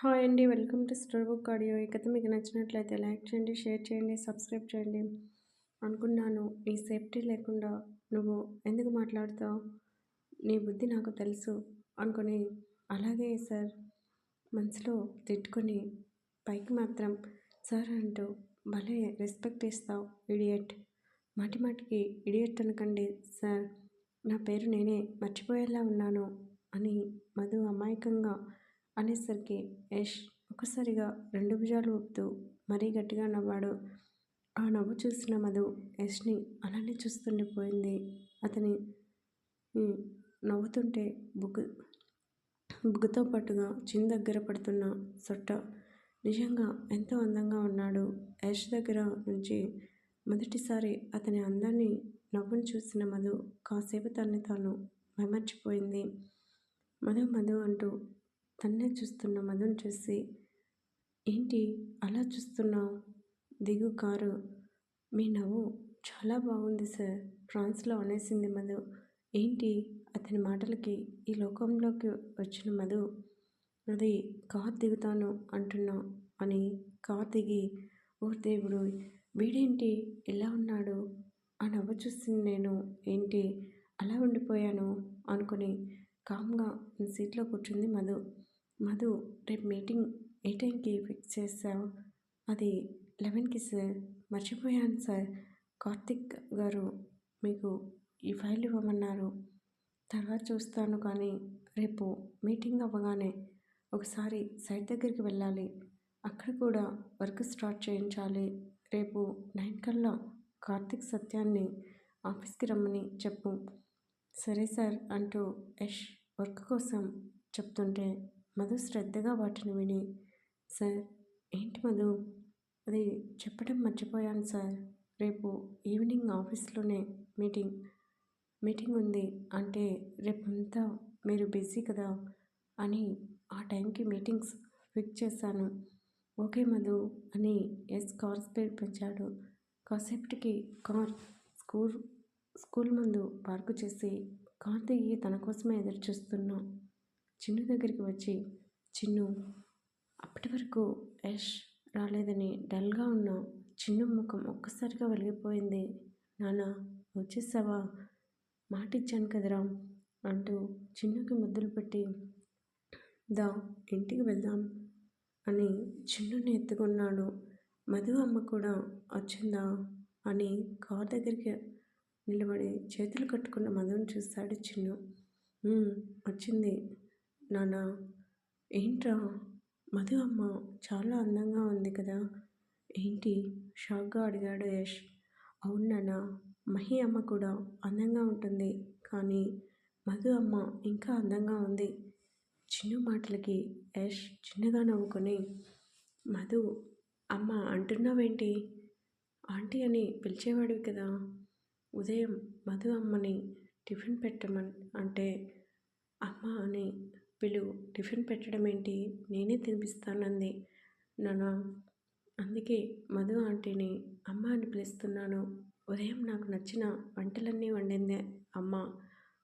Hi అండి. Welcome to store book audio. ఈ కథ మీకు నచ్చినట్లయితే లైక్ చేయండి షేర్ చేయండి సబ్స్క్రైబ్ చేయండి. అనుకున్నాను నీ సేఫ్టీ లేకుండా నువ్వు ఎందుకు మాట్లాడుతావు? నీ బుద్ధి నాకు తెలుసు అనుకుని అలాగే సార్ మనసులో తిట్టుకొని పైకి మాత్రం సార్ అంటూ భలే రెస్పెక్ట్ ఇస్తావు ఇడియట్. మాటి మాటికి ఇడియట్ అనకండి సార్. నా పేరు నేనే మర్చిపోయేలా ఉన్నాను అని మధు అమాయకంగా అనేసరికి యష్ ఒక్కసారిగా రెండు భుజాలు ఊపుతూ మరీ గట్టిగా నవ్వాడు. ఆ నవ్వు చూసిన మధు యష్ని అలానే చూస్తుండిపోయింది అతని నవ్వుతుంటే బుగ్గు బుగ్గుతో పాటుగా చిన్న దగ్గర పడుతున్న సొట్ట నిజంగా ఎంతో అందంగా ఉన్నాడు. యష్ దగ్గర నుంచి మొదటిసారి అతని అందాన్ని నవ్వును చూసిన మధు కాసేపు తనని తాను మెమర్చిపోయింది. మధు మధు అంటూ తన్నే చూస్తున్న మధుని చూసి ఏంటి అలా చూస్తున్నావు? దిగు కారు. మీ నవ్వు చాలా బాగుంది సార్. ఫ్రాన్స్లో అనేసింది మధు. ఏంటి అతని మాటలకి ఈ లోకంలోకి వచ్చిన మధు? అది కార్ దిగుతాను అంటున్నా అని కార్ దిగి ఓ దేవుడు వీడేంటి? ఇలా ఉన్నాడు? ఆ నవ్వు చూసింది నేను ఏంటి? అలా ఉండిపోయాను అనుకుని కామ్గా సీట్లో కూర్చుంది మధు. మధు రేపు మీటింగ్ ఏ టైంకి ఫిక్స్ చేసావు అది లెవెన్కి సార్. మర్చిపోయాను సార్. కార్తిక్ గారు మీకు ఈ ఫైల్ ఇవ్వమన్నారు. తర్వాత చూస్తాను కానీ రేపు మీటింగ్ అవ్వగానే ఒకసారి సైట్ దగ్గరికి వెళ్ళాలి. అక్కడ కూడా వర్క్ స్టార్ట్ చేయించాలి. రేపు నైన్ కల్లా కార్తిక్ సత్యాన్ని ఆఫీస్కి రమ్మని చెప్పు. సరే సార్ అంటూ యష్ వర్క్ కోసం చెప్తుంటే మధు శ్రద్ధగా వాటిని విని సార్ ఏంటి మధు? అది చెప్పడం మర్చిపోయాను సార్. రేపు ఈవినింగ్ ఆఫీస్లోనే మీటింగ్ మీటింగ్ ఉంది. అంటే రేపంతా మీరు బిజీ కదా అని ఆ టైంకి మీటింగ్స్ ఫిక్స్ చేశాను. ఓకే మధు అని ఎస్ కార్ స్పీడ్ పెంచాడు. కాసేపటికి కార్ స్కూల్ స్కూల్ ముందు పార్కు చేసి కార్ దిగి తన కోసమే ఎదురు చూస్తున్నా చిన్ను దగ్గరికి వచ్చి చిన్ను అప్పటి వరకు యష్ రాలేదని డల్గా ఉన్న చిన్ను ముఖం ఒక్కసారిగా వెలిగిపోయింది. నాన్న వచ్చేసావా? మాట ఇచ్చాను కదరా అంటూ చిన్నుకి ముద్దులు పెట్టి దా ఇంటికి వెళ్దాం అని చిన్నుని ఎత్తుకున్నాడు. మధు అమ్మ కూడా వచ్చిందా? అని కార్ దగ్గరికి నిలబడి చేతులు కట్టుకున్న మధుని చూస్తాడు చిన్ను. వచ్చింది. నాన్న ఏంట్రా? మధు అమ్మ చాలా అందంగా ఉంది కదా? ఏంటి? షాక్గా అడిగాడు యష్. అవును నాన్న మహి అమ్మ కూడా అందంగా ఉంటుంది. కానీ మధు అమ్మ ఇంకా అందంగా ఉంది. చిన్న మాటలకి యష్ చిన్నగా నవ్వుకొని మధు అమ్మ అంటున్నావేంటి? ఆంటీ అని పిలిచేవాడివి కదా? ఉదయం మధు అమ్మని టిఫిన్ పెట్టమని అంటే అమ్మ అని పిలు టిఫిన్ పెట్టడం ఏంటి నేనే తినిపిస్తానంది. నానా అందుకే మధు ఆంటీని అమ్మ అని పిలుస్తున్నాను. ఉదయం నాకు నచ్చిన వంటలన్నీ వండిందే అమ్మ.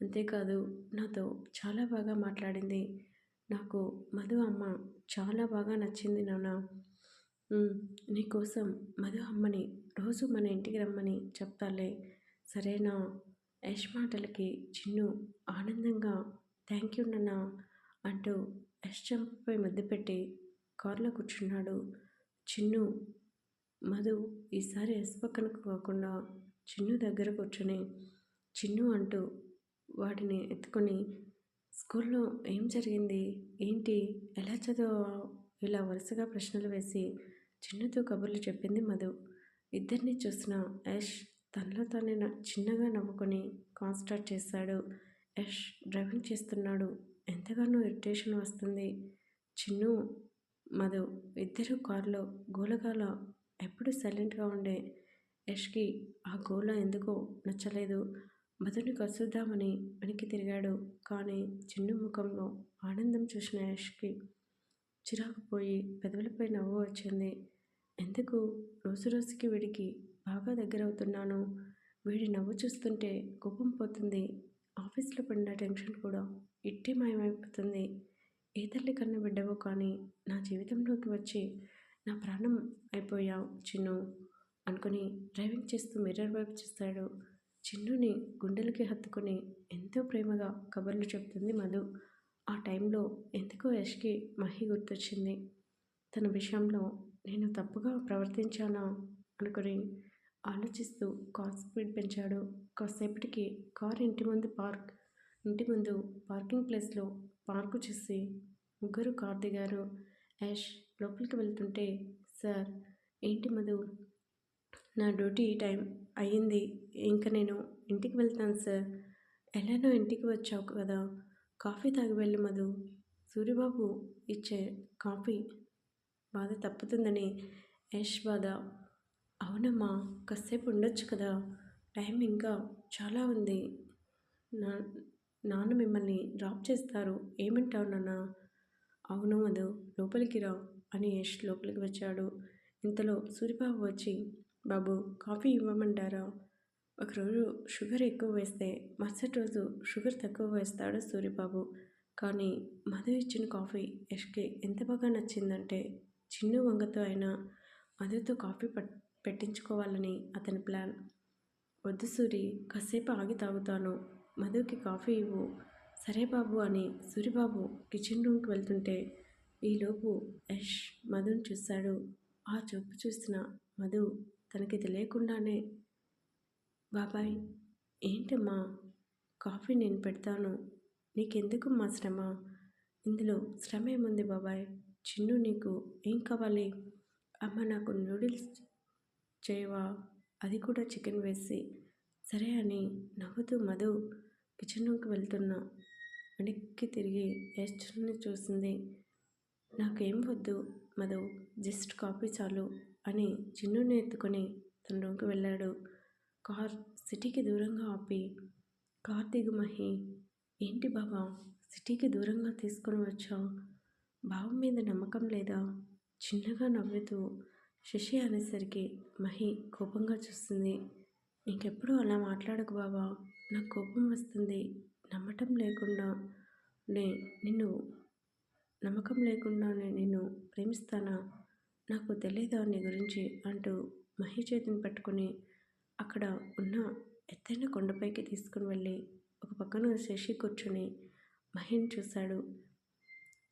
అంతేకాదు నాతో చాలా బాగా మాట్లాడింది. నాకు మధు అమ్మ చాలా బాగా నచ్చింది నాన్న. నీకోసం మధు అమ్మని రోజు మన ఇంటికి రమ్మని చెప్తాలే. సరేనా? యష్ మాటలకి చిన్ను ఆనందంగా థ్యాంక్ యూ నాన్న. అంటూ యష్ చెంపపై మధ్య పెట్టి కారులో కూర్చున్నాడు చిన్ను. మధు ఈసారి యశ్ పక్కనకు కాకుండా చిన్ను దగ్గర కూర్చొని చిన్ను అంటూ వాటిని ఎత్తుకొని స్కూల్లో ఏం జరిగింది? ఏంటి? ఎలా చదివావు? ఇలా వరుసగా ప్రశ్నలు వేసి చిన్నుతో కబుర్లు చెప్పింది మధు. ఇద్దరిని చూసిన యష్ తనలో తానే చిన్నగా నవ్వుకొని కాన్స్టార్ట్ చేశాడు. యష్ డ్రైవింగ్ చేస్తున్నాడు. ఎంతగానో ఇరిటేషన్ వస్తుంది. చిన్ను మధు ఇద్దరు కారులో గోలగాల ఎప్పుడు సైలెంట్గా ఉండే యష్కి ఆ గోల ఎందుకో నచ్చలేదు. మధుని కసుద్దామని వెనక్కి తిరిగాడు. కానీ చిన్ను ముఖంలో ఆనందం చూసిన యష్కి చిరాకు పోయి పెదవులపై నవ్వు వచ్చింది. ఎందుకు? రోజు రోజుకి వీడికి బాగా దగ్గరవుతున్నాను. వీడి నవ్వు చూస్తుంటే కోపం పోతుంది. ఆఫీస్లో పడిన టెన్షన్ కూడా ఇట్టే మాయమైపోతుంది. ఏ తల్లి కన్న బిడ్డవో కానీ నా జీవితంలోకి వచ్చి నా ప్రాణం అయిపోయావు చిన్ను అనుకుని డ్రైవింగ్ చేస్తూ మిర్రర్ వైపు చూస్తాడు. చిన్నుని గుండెలకి హత్తుకొని ఎంతో ప్రేమగా కబుర్లు చెప్తుంది మధు. ఆ టైంలో ఎందుకో యష్కి మహి గుర్తొచ్చింది. తన విషయంలో నేను తప్పుగా ప్రవర్తించానా అనుకుని ఆలోచిస్తూ కార్ స్పీడ్ పెంచాడు. కాసేపటికి కార్ ఇంటి ముందు పార్క్ ఇంటి ముందు పార్కింగ్ ప్లేస్లో పార్కు చేసి ముగ్గురు కార్ దిగారు. యాష్ లోపలికి వెళ్తుంటే సార్ ఏంటి మధు? నా డ్యూటీ టైం అయ్యింది. ఇంకా నేను ఇంటికి వెళ్తాను సార్. ఎలానో ఇంటికి వచ్చావు కదా. కాఫీ తాగి వెళ్ళి మధు. సూర్యబాబు ఇచ్చే కాఫీ బాధ తప్పుతుందని యష్ బాధ అవునమ్మా కాసేపు ఉండొచ్చు కదా. టైం ఇంకా చాలా ఉంది. నా నాన్న మిమ్మల్ని డ్రాప్ చేస్తారు. ఏమంటావు నాన్న? అవును మధు లోపలికి రా అని యష్ లోపలికి వచ్చాడు. ఇంతలో సూరిబాబు వచ్చి బాబు కాఫీ ఇవ్వమంటారా? ఒకరోజు షుగర్ ఎక్కువ వేస్తే మరుసటి రోజు షుగర్ తక్కువ వేస్తాడు సూరిబాబు. కానీ మధు ఇచ్చిన కాఫీ యష్కి ఎంత బాగా నచ్చిందంటే చిన్న వంగతో అయినా మధుతో కాఫీ పట్ పెట్టించుకోవాలని అతని ప్లాన్. వద్దు సూరి కాసేపు ఆగి తాగుతాను. మధుకి కాఫీ ఇవ్వు. సరే బాబు అని సూరిబాబు కిచెన్ రూమ్కి వెళ్తుంటే ఈలోపు యష్ మధుని చూశాడు ఆ చూపు చూసిన మధు తనకి తెలియకుండానే బాబాయ్ ఏంటమ్మా? కాఫీ నేను పెడతాను. నీకెందుకు మా శ్రమ? ఇందులో శ్రమ ఏముంది బాబాయ్? చిన్ను నీకు ఏం కావాలి? అమ్మ నాకు నూడిల్స్ చేయవా అది కూడా చికెన్ వేసి. సరే అని నవ్వుతూ మధు కిచెన్లోకి రూమ్కి వెళ్తున్నా. వెనక్కి తిరిగి యశ్ని చూసింది. నాకేం వద్దు మధు జస్ట్ కాఫీ చాలు అని చిన్నుని ఎత్తుకొని తన రూమ్కి వెళ్ళాడు. కార్ సిటీకి దూరంగా ఆపి కార్ దిగు మహి. ఏంటి బాబా సిటీకి దూరంగా తీసుకొని వచ్చావు? బావ మీద నమ్మకం లేదా? చిన్నగా నవ్వుతూ శశి అనేసరికి మహి కోపంగా చూస్తుంది. ఇంకెప్పుడు అలా మాట్లాడకు బావా. నాకు కోపం వస్తుంది. నమ్మటం లేకుండా నే నిన్ను నమ్మకం లేకుండానే నిన్ను ప్రేమిస్తానా? నాకు తెలియదా నీ గురించి? అంటూ మహి చేతిని పట్టుకుని అక్కడ ఉన్న ఎత్తైన కొండపైకి తీసుకుని వెళ్ళి ఒక పక్కన శశి కూర్చుని మహిని చూశాడు.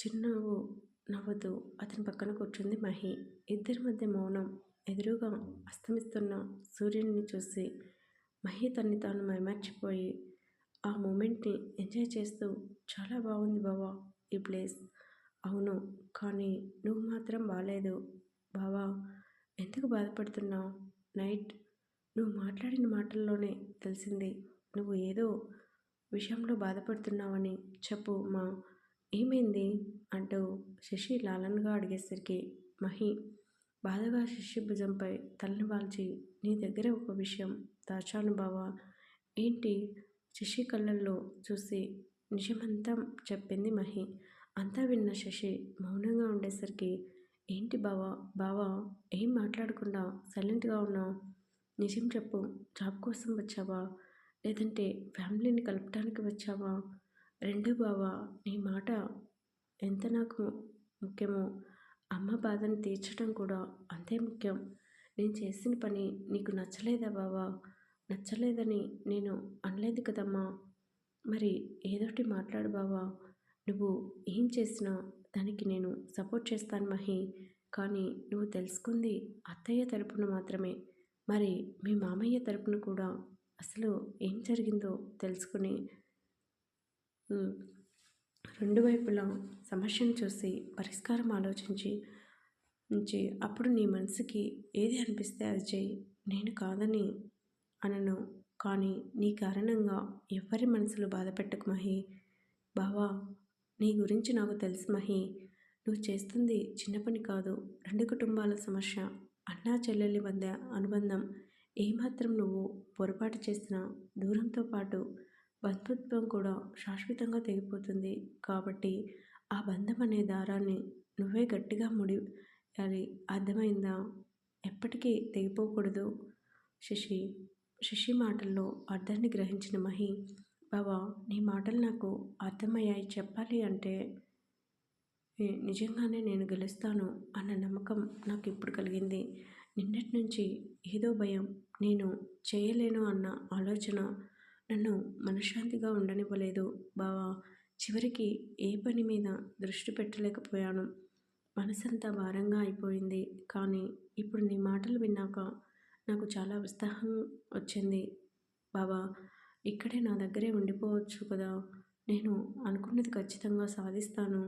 చిరునవ్వు నవ్వుతూ అతని పక్కన కూర్చుంది మహి. ఇద్దరి మధ్య మౌనం ఎదురుగా అస్తమిస్తున్న సూర్యుడిని చూసి మహి తన్ని తాను మైమర్చిపోయి ఆ మూమెంట్ని ఎంజాయ్ చేస్తూ చాలా బాగుంది బావా ఈ ప్లేస్. అవును కానీ నువ్వు మాత్రం బాగాలేదు బావా ఎందుకు బాధపడుతున్నావు? నైట్ నువ్వు మాట్లాడిన మాటల్లోనే తెలిసింది. నువ్వు ఏదో విషయంలో బాధపడుతున్నావని చెప్పు మా ఏమైంది? అంటూ శశి లాలన్గా అడిగేసరికి మహి బాధగా శశి భుజంపై తలని వాల్చి నీ దగ్గర ఒక విషయం దాచాను బావా. ఏంటి? శశి కళ్ళల్లో చూసి నిజమంతా చెప్పింది మహి. అంతా విన్న శశి మౌనంగా ఉండేసరికి ఏంటి బావా? బావా ఏం మాట్లాడకుండా సైలెంట్గా ఉన్నావు? నిజం చెప్పు జాబ్ కోసం వచ్చావా? లేదంటే ఫ్యామిలీని కలపడానికి వచ్చావా? రెండు బావా నీ మాట ఎంత నాకు ముఖ్యమో అమ్మ బాధను తీర్చడం కూడా అంతే ముఖ్యం. నేను చేసిన పని నీకు నచ్చలేదా బావా? నచ్చలేదని నేను అనలేదు కదమ్మా. మరి ఏదోటి మాట్లాడు బావా. నువ్వు ఏం చేసినా దానికి నేను సపోర్ట్ చేస్తాను మహి. కానీ నువ్వు తెలుసుకుంది అత్తయ్య తరపున మాత్రమే. మరి మీ మామయ్య తరపున కూడా అసలు ఏం జరిగిందో తెలుసుకుని రెండు వైపులా సమస్యను చూసి పరిష్కారం ఆలోచించి నుంచి అప్పుడు నీ మనసుకి ఏది అనిపిస్తే అది చేయి నేను కాదని అనను. కానీ నీ కారణంగా ఎవరి మనసులు బాధపెట్టకు మహి. బావా నీ గురించి నాకు తెలుసు మహి. నువ్వు చేస్తుంది చిన్న పని కాదు. రెండు కుటుంబాల సమస్య అన్నా చెల్లెలి మధ్య అనుబంధం. ఏమాత్రం నువ్వు పొరపాటు చేసినా దూరంతో పాటు బంధుత్వం కూడా శాశ్వతంగా తెగిపోతుంది కాబట్టి ఆ బంధం అనే దారాన్ని నువ్వే గట్టిగా ముడి అది అర్థమైందా? ఎప్పటికీ తెగిపోకూడదు. శశి శశి మాటల్లో అర్థాన్ని గ్రహించిన మహి బావా నీ మాటలు నాకు అర్థమయ్యాయి చెప్పాలి అంటే నిజంగానే నేను గెలుస్తాను అన్న నమ్మకం నాకు ఇప్పుడు కలిగింది. నిన్నటి నుంచి ఏదో భయం నేను చేయలేను అన్న ఆలోచన నన్ను మనశ్శాంతిగా ఉండనివ్వలేదు. బావా చివరికి ఏ పని మీద దృష్టి పెట్టలేకపోయాను. మనసంతా భారంగా అయిపోయింది. కానీ ఇప్పుడు నీ మాటలు విన్నాక నాకు చాలా ఉత్సాహం వచ్చింది. బాబా ఇక్కడే నా దగ్గరే ఉండిపోవచ్చు కదా. నేను అనుకున్నది ఖచ్చితంగా సాధిస్తాను.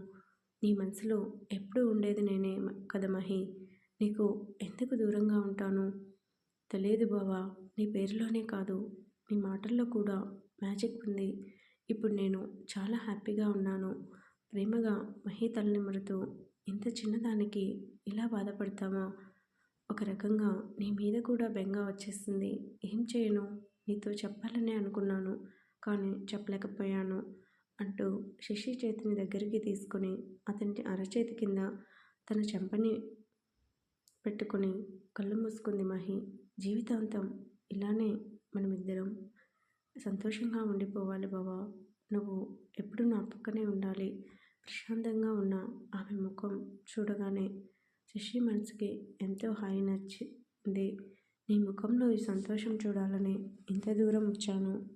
నీ మనసులో ఎప్పుడు ఉండేది నేనే మ- కదా మహి. నీకు ఎందుకు దూరంగా ఉంటాను? తెలియదు బావా నీ పేరులోనే కాదు. నీ మాటల్లో కూడా మ్యాజిక్ ఉంది. ఇప్పుడు నేను చాలా హ్యాపీగా ఉన్నాను. ప్రేమగా మహి తలనిమురుతూ ఇంత చిన్నదానికి ఇలా బాధపడతామా ఒక రకంగా నీ మీద కూడా బెంగ వచ్చేస్తుంది ఏం చేయను? నీతో చెప్పాలని అనుకున్నాను. కానీ చెప్పలేకపోయాను అంటూ శశి చేతిని దగ్గరికి తీసుకొని అతని అరచేతి కింద తన చెంపని పెట్టుకొని కళ్ళు మూసుకుంది మహి. జీవితాంతం ఇలానే మనమిద్దరం సంతోషంగా ఉండిపోవాలి బావా. నువ్వు ఎప్పుడు నా పక్కనే ఉండాలి. ప్రశాంతంగా ఉన్న ఆమె ముఖం చూడగానే శశి మనసుకి ఎంతో హాయి నచ్చింది. నీ ముఖంలో ఈ సంతోషం చూడాలని ఇంత దూరం వచ్చాను.